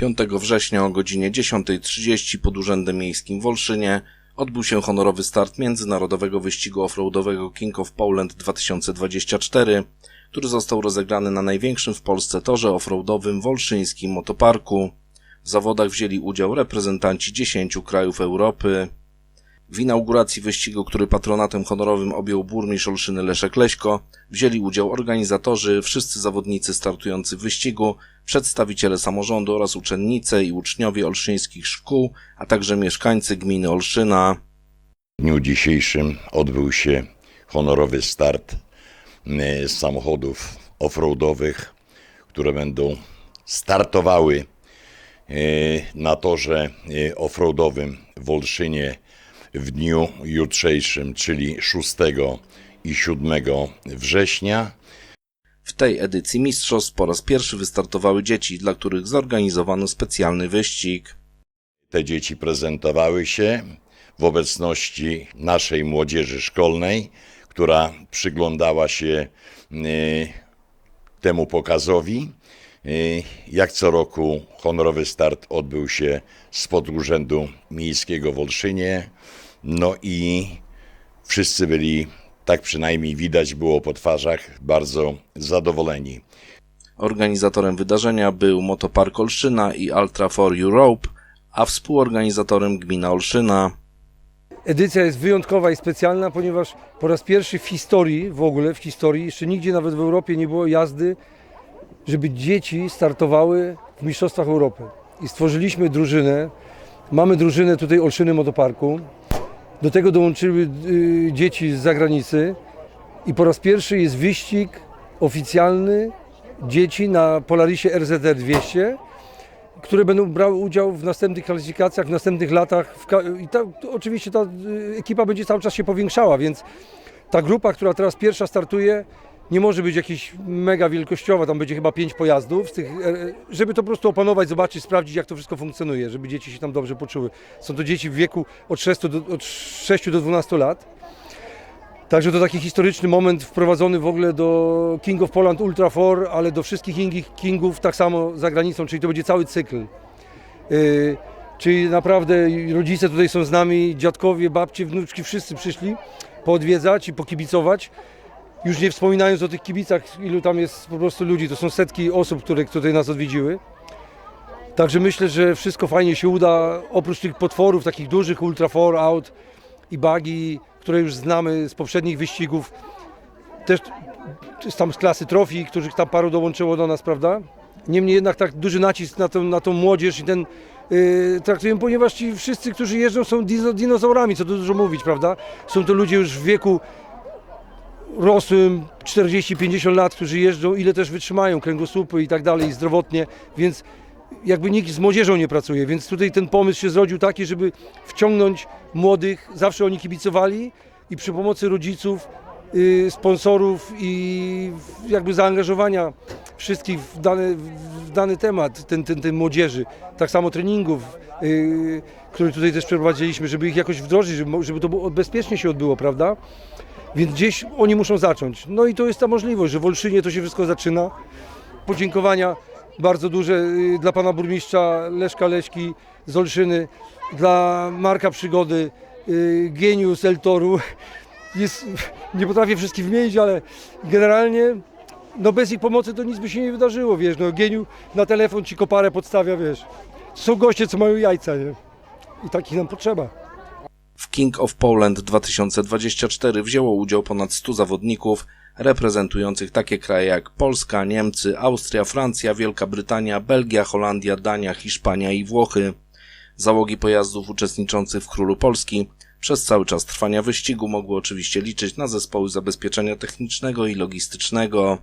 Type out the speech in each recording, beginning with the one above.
5 września o godzinie 10.30 pod Urzędem Miejskim w Olszynie odbył się honorowy start międzynarodowego wyścigu offroadowego King of Poland 2024, który został rozegrany na największym w Polsce torze offroadowym w Olszyńskim Motoparku. W zawodach wzięli udział reprezentanci 10 krajów Europy. W inauguracji wyścigu, który patronatem honorowym objął burmistrz Olszyny Leszek Leśko, wzięli udział organizatorzy, wszyscy zawodnicy startujący w wyścigu, przedstawiciele samorządu oraz uczennice i uczniowie olszyńskich szkół, a także mieszkańcy gminy Olszyna. W dniu dzisiejszym odbył się honorowy start z samochodów offroadowych, które będą startowały e, na torze e, offroadowym w Olszynie w dniu jutrzejszym, czyli 6 i 7 września. W tej edycji mistrzostw po raz pierwszy wystartowały dzieci, dla których zorganizowano specjalny wyścig. Te dzieci prezentowały się w obecności naszej młodzieży szkolnej, która przyglądała się e, temu pokazowi. Jak co roku honorowy start odbył się spod Urzędu Miejskiego w Olszynie. No i wszyscy byli, tak przynajmniej widać było po twarzach, bardzo zadowoleni. Organizatorem wydarzenia był Motopark Olszyna i Ultra for Europe, a współorganizatorem gmina Olszyna. Edycja jest wyjątkowa i specjalna, ponieważ po raz pierwszy w historii, w ogóle w historii, jeszcze nigdzie nawet w Europie nie było jazdy, żeby dzieci startowały w Mistrzostwach Europy. I stworzyliśmy drużynę. Mamy drużynę tutaj Olszyny Motoparku. Do tego dołączyły y, dzieci z zagranicy. I po raz pierwszy jest wyścig oficjalny dzieci na Polarisie RZR 200 które będą brały udział w następnych klasyfikacjach, w następnych latach. I ta, oczywiście ta y, ekipa będzie cały czas się powiększała, więc ta grupa, która teraz pierwsza startuje, nie może być jakaś mega wielkościowa, tam będzie chyba pięć pojazdów, z tych, e, żeby to po prostu opanować, zobaczyć, sprawdzić jak to wszystko funkcjonuje, żeby dzieci się tam dobrze poczuły. Są to dzieci w wieku od 6 do, od 6 do 12 lat. Także to taki historyczny moment wprowadzony w ogóle do King of Poland Ultra 4, ale do wszystkich innych Kingów tak samo za granicą, czyli to będzie cały cykl. Yy, czyli naprawdę rodzice tutaj są z nami, dziadkowie, babcie, wnuczki, wszyscy przyszli poodwiedzać i pokibicować. Już nie wspominając o tych kibicach, ilu tam jest po prostu ludzi, to są setki osób, które tutaj nas odwiedziły. Także myślę, że wszystko fajnie się uda, oprócz tych potworów takich dużych, Ultra 4 Out i bagi, które już znamy z poprzednich wyścigów, też tam z klasy trofii, których tam paru dołączyło do nas, prawda? Niemniej jednak tak duży nacisk na tą, na tą młodzież i ten yy, traktujemy, ponieważ ci wszyscy, którzy jeżdżą są dino, dinozaurami, co tu dużo mówić, prawda? Są to ludzie już w wieku rosłym 40-50 lat, którzy jeżdżą, ile też wytrzymają kręgosłupy i tak dalej, zdrowotnie, więc jakby nikt z młodzieżą nie pracuje, więc tutaj ten pomysł się zrodził taki, żeby wciągnąć młodych, zawsze oni kibicowali i przy pomocy rodziców, y, sponsorów i jakby zaangażowania wszystkich w dany, w dany temat, ten, ten, ten młodzieży, tak samo treningów, y, które tutaj też przeprowadziliśmy, żeby ich jakoś wdrożyć, żeby, żeby to bezpiecznie się odbyło, prawda? Więc gdzieś oni muszą zacząć. No i to jest ta możliwość, że w Olszynie to się wszystko zaczyna. Podziękowania bardzo duże y, dla pana burmistrza Leszka Leśki z Olszyny, dla Marka Przygody, y, Genius El Toru. Jest, nie potrafię wszystkich wymienić, ale generalnie no bez ich pomocy to nic by się nie wydarzyło, wiesz, no Geniu na telefon ci koparę podstawia, wiesz. Są goście, co mają jajca, nie? I takich nam potrzeba. W King of Poland 2024 wzięło udział ponad 100 zawodników reprezentujących takie kraje jak Polska, Niemcy, Austria, Francja, Wielka Brytania, Belgia, Holandia, Dania, Hiszpania i Włochy. Załogi pojazdów uczestniczących w Królu Polski przez cały czas trwania wyścigu mogły oczywiście liczyć na zespoły zabezpieczenia technicznego i logistycznego.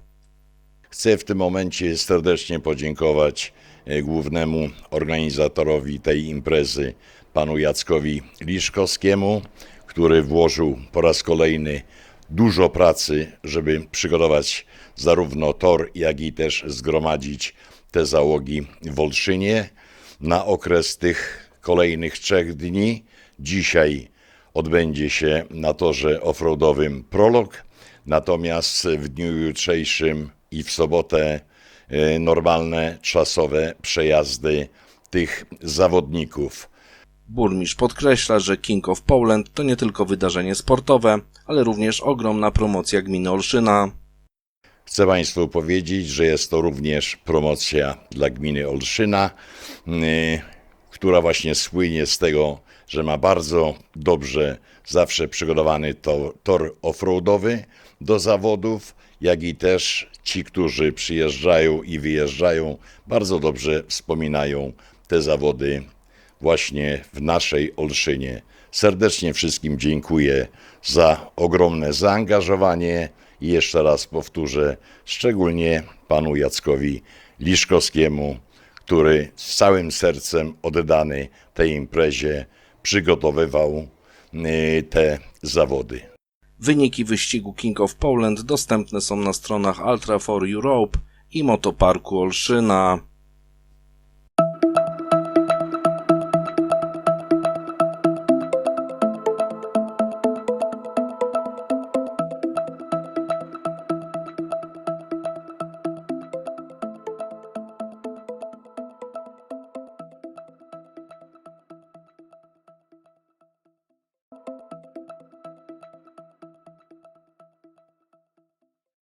Chcę w tym momencie serdecznie podziękować e, głównemu organizatorowi tej imprezy, panu Jackowi Liszkowskiemu, który włożył po raz kolejny dużo pracy, żeby przygotować zarówno tor, jak i też zgromadzić te załogi w Olszynie na okres tych kolejnych trzech dni. Dzisiaj odbędzie się na torze offroadowym prolog, natomiast w dniu jutrzejszym i w sobotę e, normalne czasowe przejazdy tych zawodników. Burmistrz podkreśla, że King of Poland to nie tylko wydarzenie sportowe, ale również ogromna promocja gminy Olszyna. Chcę Państwu powiedzieć, że jest to również promocja dla gminy Olszyna, y, która właśnie słynie z tego, że ma bardzo dobrze zawsze przygotowany to, tor offroadowy do zawodów, jak i też ci, którzy przyjeżdżają i wyjeżdżają, bardzo dobrze wspominają te zawody właśnie w naszej Olszynie. Serdecznie wszystkim dziękuję za ogromne zaangażowanie i jeszcze raz powtórzę, szczególnie panu Jackowi Liszkowskiemu, który z całym sercem oddany tej imprezie przygotowywał y, te zawody. Wyniki wyścigu King of Poland dostępne są na stronach Ultra for Europe i Motoparku Olszyna.